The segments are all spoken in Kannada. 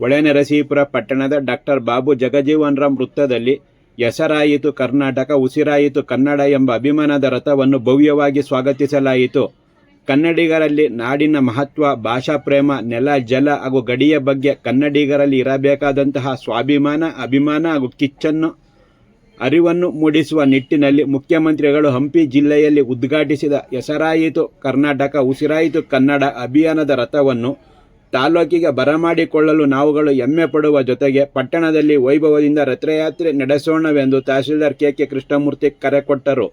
ಹೊಳೆನರಸೀಪುರ ಪಟ್ಟಣದ ಡಾಕ್ಟರ್ ಬಾಬು ಜಗಜೀವನರಾಮ್ ವೃತ್ತದಲ್ಲಿ ಹೆಸರಾಯಿತು ಕರ್ನಾಟಕ, ಉಸಿರಾಯಿತು ಕನ್ನಡ ಎಂಬ ಅಭಿಮಾನದ ರಥವನ್ನು ಭವ್ಯವಾಗಿ ಸ್ವಾಗತಿಸಲಾಯಿತು. ಕನ್ನಡಿಗರಲ್ಲಿ ನಾಡಿನ ಮಹತ್ವ, ಭಾಷಾ ಪ್ರೇಮ, ನೆಲ, ಜಲ ಹಾಗೂ ಗಡಿಯ ಬಗ್ಗೆ ಕನ್ನಡಿಗರಲ್ಲಿ ಇರಬೇಕಾದಂತಹ ಸ್ವಾಭಿಮಾನ, ಅಭಿಮಾನ ಹಾಗೂ ಕಿಚ್ಚನ್ನು, ಅರಿವನ್ನು ಮೂಡಿಸುವ ನಿಟ್ಟಿನಲ್ಲಿ ಮುಖ್ಯಮಂತ್ರಿಗಳು ಹಂಪಿ ಜಿಲ್ಲೆಯಲ್ಲಿ ಉದ್ಘಾಟಿಸಿದ ಹೆಸರಾಯಿತು ಕರ್ನಾಟಕ, ಉಸಿರಾಯಿತು ಕನ್ನಡ ಅಭಿಯಾನದ ರಥವನ್ನು ತಾಲೂಕಿಗೆ ಬರಮಾಡಿಕೊಳ್ಳಲು ನಾವುಗಳು ಹೆಮ್ಮೆ ಪಡುವ ಜೊತೆಗೆ ಪಟ್ಟಣದಲ್ಲಿ ವೈಭವದಿಂದ ರಥಯಾತ್ರೆ ನಡೆಸೋಣವೆಂದು ತಹಸೀಲ್ದಾರ್ ಕೆ ಕೆ ಕೃಷ್ಣಮೂರ್ತಿ ಕರೆ ಕೊಟ್ಟರು.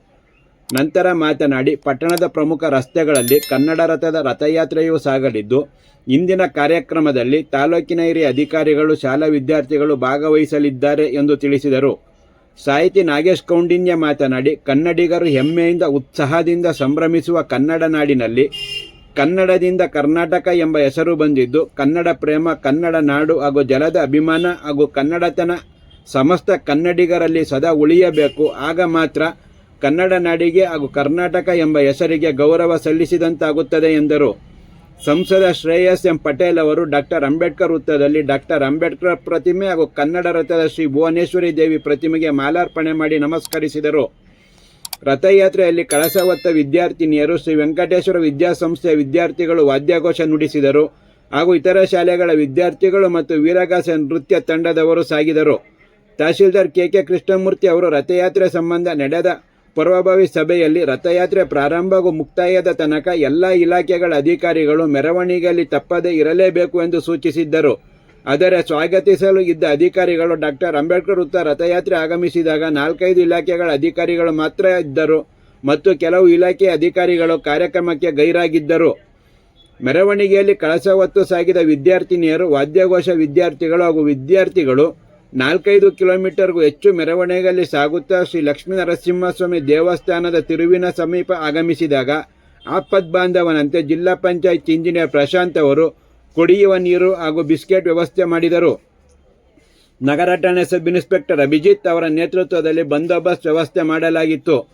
ನಂತರ ಮಾತನಾಡಿ, ಪಟ್ಟಣದ ಪ್ರಮುಖ ರಸ್ತೆಗಳಲ್ಲಿ ಕನ್ನಡ ರಥದ ರಥಯಾತ್ರೆಯೂ ಸಾಗಲಿದ್ದು, ಇಂದಿನ ಕಾರ್ಯಕ್ರಮದಲ್ಲಿ ತಾಲೂಕಿನ ಹಿರಿಯ ಅಧಿಕಾರಿಗಳು, ಶಾಲಾ ವಿದ್ಯಾರ್ಥಿಗಳು ಭಾಗವಹಿಸಲಿದ್ದಾರೆ ಎಂದು ತಿಳಿಸಿದರು. ಸಾಹಿತಿ ನಾಗೇಶ್ ಕೌಂಡಿನ್ಯ ಮಾತನಾಡಿ, ಕನ್ನಡಿಗರು ಹೆಮ್ಮೆಯಿಂದ, ಉತ್ಸಾಹದಿಂದ ಸಂಭ್ರಮಿಸುವ ಕನ್ನಡ ನಾಡಿನಲ್ಲಿ ಕನ್ನಡದಿಂದ ಕರ್ನಾಟಕ ಎಂಬ ಹೆಸರು ಬಂದಿದ್ದು, ಕನ್ನಡ ಪ್ರೇಮ, ಕನ್ನಡ ನಾಡು ಹಾಗೂ ಜಲದ ಅಭಿಮಾನ ಹಾಗೂ ಕನ್ನಡತನ ಸಮಸ್ತ ಕನ್ನಡಿಗರಲ್ಲಿ ಸದಾ ಉಳಿಯಬೇಕು. ಆಗ ಮಾತ್ರ ಕನ್ನಡ ನಾಡಿಗೆ ಹಾಗೂ ಕರ್ನಾಟಕ ಎಂಬ ಹೆಸರಿಗೆ ಗೌರವ ಸಲ್ಲಿಸಿದಂತಾಗುತ್ತದೆ ಎಂದರು. ಸಂಸದ ಶ್ರೇಯಸ್ ಎಂ ಪಟೇಲ್ ಅವರು ಡಾಕ್ಟರ್ ಅಂಬೇಡ್ಕರ್ ವೃತ್ತದಲ್ಲಿ ಡಾಕ್ಟರ್ ಅಂಬೇಡ್ಕರ್ ಪ್ರತಿಮೆ ಹಾಗೂ ಕನ್ನಡ ರಥದ ಶ್ರೀ ಭುವನೇಶ್ವರಿ ದೇವಿ ಪ್ರತಿಮೆಗೆ ಮಾಲಾರ್ಪಣೆ ಮಾಡಿ ನಮಸ್ಕರಿಸಿದರು. ರಥಯಾತ್ರೆಯಲ್ಲಿ ಕಳಸವತ್ತ ವಿದ್ಯಾರ್ಥಿನಿಯರು ಶ್ರೀ ವೆಂಕಟೇಶ್ವರ ವಿದ್ಯಾಸಂಸ್ಥೆಯ ವಿದ್ಯಾರ್ಥಿಗಳು ವಾದ್ಯಘೋಷ ನುಡಿಸಿದರು ಹಾಗೂ ಇತರ ಶಾಲೆಗಳ ವಿದ್ಯಾರ್ಥಿಗಳು ಮತ್ತು ವೀರಗಾಸ ನೃತ್ಯ ತಂಡದವರು ಸಾಗಿದರು. ತಹಶೀಲ್ದಾರ್ ಕೆ ಕೆ ಕೃಷ್ಣಮೂರ್ತಿ ಅವರು ರಥಯಾತ್ರೆ ಸಂಬಂಧ ನಡೆದ ಪೂರ್ವಭಾವಿ ಸಭೆಯಲ್ಲಿ ರಥಯಾತ್ರೆ ಪ್ರಾರಂಭ ಹಾಗೂ ಮುಕ್ತಾಯದ ತನಕ ಎಲ್ಲ ಇಲಾಖೆಗಳ ಅಧಿಕಾರಿಗಳು ಮೆರವಣಿಗೆಯಲ್ಲಿ ತಪ್ಪದೇ ಇರಲೇಬೇಕು ಎಂದು ಸೂಚಿಸಿದ್ದರು. ಆದರೆ ಸ್ವಾಗತಿಸಲು ಇದ್ದ ಅಧಿಕಾರಿಗಳು ಡಾಕ್ಟರ್ ಅಂಬೇಡ್ಕರ್ ವೃತ್ತ ರಥಯಾತ್ರೆ ಆಗಮಿಸಿದಾಗ ನಾಲ್ಕೈದು ಇಲಾಖೆಗಳ ಅಧಿಕಾರಿಗಳು ಮಾತ್ರ ಇದ್ದರು ಮತ್ತು ಕೆಲವು ಇಲಾಖೆಯ ಅಧಿಕಾರಿಗಳು ಕಾರ್ಯಕ್ರಮಕ್ಕೆ ಗೈರಾಗಿದ್ದರು. ಮೆರವಣಿಗೆಯಲ್ಲಿ ಕಳಸ ಹೊತ್ತು ಸಾಗಿದ ವಿದ್ಯಾರ್ಥಿನಿಯರು, ವಾದ್ಯಘೋಷ ವಿದ್ಯಾರ್ಥಿಗಳು ಹಾಗೂ ವಿದ್ಯಾರ್ಥಿಗಳು ನಾಲ್ಕೈದು ಕಿಲೋಮೀಟರ್ಗೂ ಹೆಚ್ಚು ಮೆರವಣಿಗೆಯಲ್ಲಿ ಸಾಗುತ್ತಾ ಶ್ರೀ ಲಕ್ಷ್ಮೀನರಸಿಂಹಸ್ವಾಮಿ ದೇವಸ್ಥಾನದ ತಿರುವಿನ ಸಮೀಪ ಆಗಮಿಸಿದಾಗ ಆಪದ್ ಬಾಂಧವನಂತೆ ಜಿಲ್ಲಾ ಪಂಚಾಯತ್ ಇಂಜಿನಿಯರ್ ಪ್ರಶಾಂತ್ ಅವರು ಕುಡಿಯುವ ನೀರು ಹಾಗೂ ಬಿಸ್ಕೆಟ್ ವ್ಯವಸ್ಥೆ ಮಾಡಿದರು. ನಗರ ಠಾಣೆ ಸಬ್ ಇನ್ಸ್ಪೆಕ್ಟರ್ ಅಭಿಜಿತ್ ಅವರ ನೇತೃತ್ವದಲ್ಲಿ ಬಂದೋಬಸ್ತ್ ವ್ಯವಸ್ಥೆ ಮಾಡಲಾಗಿತ್ತು.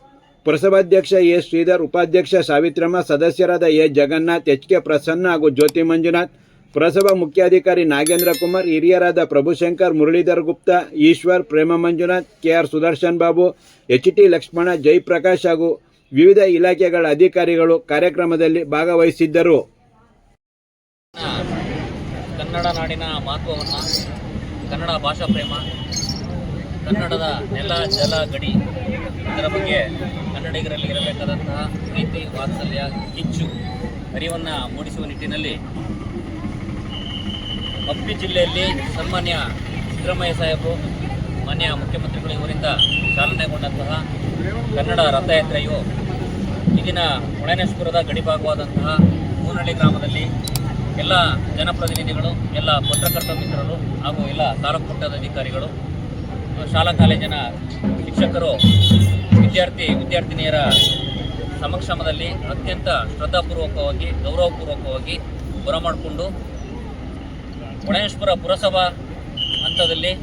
ಪುರಸಭಾಧ್ಯಕ್ಷ ಎ. ಶ್ರೀಧರ್, ಉಪಾಧ್ಯಕ್ಷ ಸಾವಿತ್ರಮ್ಮ, ಸದಸ್ಯರಾದ A. Jagannath, H. K. Prasanna ಹಾಗೂ ಜ್ಯೋತಿ ಮಂಜುನಾಥ್, ಪುರಸಭಾ ಮುಖ್ಯಾಧಿಕಾರಿ ನಾಗೇಂದ್ರ ಕುಮಾರ್, ಹಿರಿಯರಾದ Prabhushankar Muralidhar Gupta, Eshwar, Prema Manjunath, K. R. Sudarshan Babu, H. T. Lakshmana Jayaprakash ಹಾಗೂ ವಿವಿಧ ಇಲಾಖೆಗಳ ಅಧಿಕಾರಿಗಳು ಕಾರ್ಯಕ್ರಮದಲ್ಲಿ ಭಾಗವಹಿಸಿದ್ದರು. ಕನ್ನಡ ನಾಡಿನ ಮಹತ್ವವನ್ನು, ಕನ್ನಡ ಭಾಷಾ ಪ್ರೇಮ, ಕನ್ನಡದ ನೆಲ, ಜಲ, ಗಡಿ, ಇದರ ಬಗ್ಗೆ ಕನ್ನಡಿಗರಲ್ಲಿ ಇರಬೇಕಾದಂತಹ ಪ್ರೀತಿ, ವಾತ್ಸಲ್ಯ ಕಿಚ್ಚು ಅರಿವನ್ನು ಮೂಡಿಸುವ ನಿಟ್ಟಿನಲ್ಲಿ ಹಂಪಿ ಜಿಲ್ಲೆಯಲ್ಲಿ ಸನ್ಮಾನ್ಯ ಸಿದ್ದರಾಮಯ್ಯ ಸಾಹೇಬರು ಮಾನ್ಯ ಮುಖ್ಯಮಂತ್ರಿಗಳು ಇವರಿಂದ ಚಾಲನೆಗೊಂಡಂತಹ ಕನ್ನಡ ರಥಯಾತ್ರೆಯು ಈಗಿನ ಹೊಳೆನೇಶ್ವರದ ಗಡಿಭಾಗವಾದಂತಹ ಮೂನಹಳ್ಳಿ ಗ್ರಾಮದಲ್ಲಿ ಎಲ್ಲ ಜನಪ್ರತಿನಿಧಿಗಳು, ಎಲ್ಲ ಪತ್ರಕರ್ತ ಮಿತ್ರರು ಹಾಗೂ ಎಲ್ಲ ತಾಲೂಕು ಮಟ್ಟದ ಅಧಿಕಾರಿಗಳು, ಶಾಲಾ ಕಾಲೇಜಿನ ಶಿಕ್ಷಕರು, ವಿದ್ಯಾರ್ಥಿ, ವಿದ್ಯಾರ್ಥಿನಿಯರ ಸಮಕ್ಷಮದಲ್ಲಿ ಅತ್ಯಂತ ಶ್ರದ್ಧಾಪೂರ್ವಕವಾಗಿ, ಗೌರವಪೂರ್ವಕವಾಗಿ ಬರಮಾಡಿಕೊಂಡು ಹೊಣೇಶ್ವರ ಪುರಸಭಾ ಹಂತದಲ್ಲಿ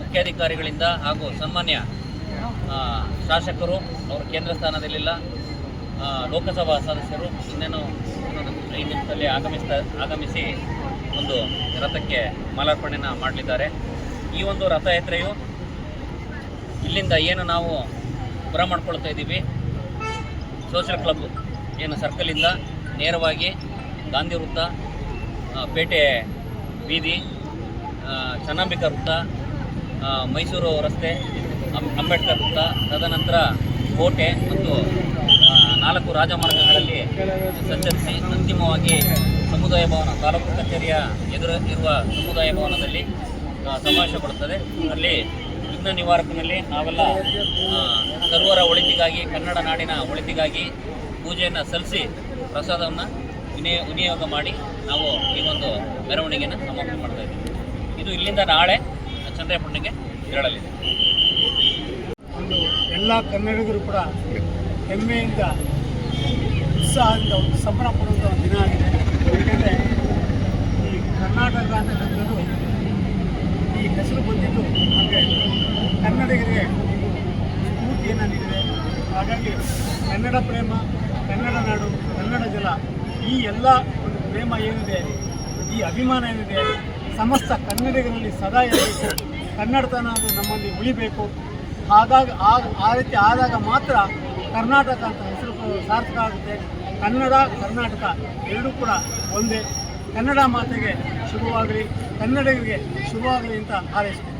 ಮುಖ್ಯಾಧಿಕಾರಿಗಳಿಂದ ಹಾಗೂ ಸನ್ಮಾನ್ಯ ಶಾಸಕರು, ಅವರು ಕೇಂದ್ರ ಸ್ಥಾನದಲ್ಲಿಲ್ಲ. ಲೋಕಸಭಾ ಸದಸ್ಯರು ಇನ್ನೇನು ಐದು ನಿಮಿಷದಲ್ಲಿ ಆಗಮಿಸ್ತಾ ಆಗಮಿಸಿ ಒಂದು ರಥಕ್ಕೆ ಮಾಲಾರ್ಪಣೆನ ಮಾಡಲಿದ್ದಾರೆ. ಈ ಒಂದು ರಥಯಾತ್ರೆಯು ಇಲ್ಲಿಂದ ಏನು ನಾವು ಪುರ ಮಾಡ್ಕೊಳ್ತಾ ಇದ್ದೀವಿ? ಸೋಷಿಯಲ್ ಕ್ಲಬ್ ಏನು ಸರ್ಕಲಿಂದ ನೇರವಾಗಿ ಗಾಂಧಿ ವೃತ್ತ ಪೇಟೆ ಬೀದಿ ಚನ್ನಾಂಬಿಕಾ ವೃತ್ತ ಮೈಸೂರು ರಸ್ತೆ ಅಂಬೇಡ್ಕರ್ ವೃತ್ತ, ತದನಂತರ ಕೋಟೆ ಮತ್ತು ನಾಲ್ಕು ರಾಜಮಾರ್ಗಗಳಲ್ಲಿ ಸಂಚರಿಸಿ ಅಂತಿಮವಾಗಿ ಸಮುದಾಯ ಭವನ, ತಾಲೂಕು ಕಚೇರಿಯ ಎದುರು ಇರುವ ಸಮುದಾಯ ಭವನದಲ್ಲಿ ಸಮಾವೇಶ ಕೊಡುತ್ತದೆ ಅಲ್ಲಿ ವಿಘ್ನ ನಿವಾರಕನಲ್ಲಿ ನಾವೆಲ್ಲ ಸರ್ವರ ಒಳಿತಿಗಾಗಿ, ಕನ್ನಡ ನಾಡಿನ ಒಳಿತಿಗಾಗಿ ಪೂಜೆಯನ್ನು ಸಲ್ಲಿಸಿ ಪ್ರಸಾದವನ್ನು ವಿನಿಯ, ವಿನಿಯೋಗ ಮಾಡಿ ನಾವು ಈ ಒಂದು ಮೆರವಣಿಗೆಯನ್ನು ಸಮಾಪನೆ ಮಾಡ್ತಾ ಇದ್ದೀವಿ. ಇದು ಇಲ್ಲಿಂದ ನಾಳೆ ಚಂದ್ರಪಟ್ಟಣಕ್ಕೆ ತೆರಳಲಿದೆ. ಎಲ್ಲ ಕನ್ನಡಿಗರು ಕೂಡ ಹೆಮ್ಮೆಯಿಂದ, ಉತ್ಸಾಹದಿಂದ ಒಂದು ಸಂಭ್ರಮ ಪಡುವಂಥ ಒಂದು ದಿನ ಆಗಿದೆ. ಏಕೆಂದರೆ ಈ ಕರ್ನಾಟಕ ಅಂತಕ್ಕಂಥದ್ದು ಈ ಹೆಸರು ಬಂದಿದ್ದು ನಮಗೆ ಕನ್ನಡಿಗರಿಗೆ ಸ್ಫೂರ್ತಿಯನ್ನು ನೀಡಿದೆ ಹಾಗಾಗಿ ಕನ್ನಡ ಪ್ರೇಮ, ಕನ್ನಡ ನಾಡು, ಕನ್ನಡ ಜಲ, ಈ ಎಲ್ಲ ಒಂದು ಪ್ರೇಮ ಏನಿದೆ, ಈ ಅಭಿಮಾನ ಏನಿದೆ, ಸಮಸ್ತ ಕನ್ನಡಿಗರಲ್ಲಿ ಸದಾ ಇರಬೇಕು. ಕನ್ನಡತನ ಅದು ನಮ್ಮಲ್ಲಿ ಉಳಿಬೇಕು. ಆದಾಗ ಆ ರೀತಿ ಆದಾಗ ಮಾತ್ರ ಕರ್ನಾಟಕ ಅಂತ ಹೆಸರು ಸಾರ್ಥಕ ಆಗುತ್ತೆ. ಕನ್ನಡ, ಕರ್ನಾಟಕ ಎರಡೂ ಕೂಡ ಒಂದೇ. ಕನ್ನಡ ಮಾತೆಗೆ ಶುಭವಾಗಲಿ, ಕನ್ನಡಿಗರಿಗೆ ಶುಭವಾಗಲಿ ಅಂತ ಹಾರೈಸ್ತೀನಿ.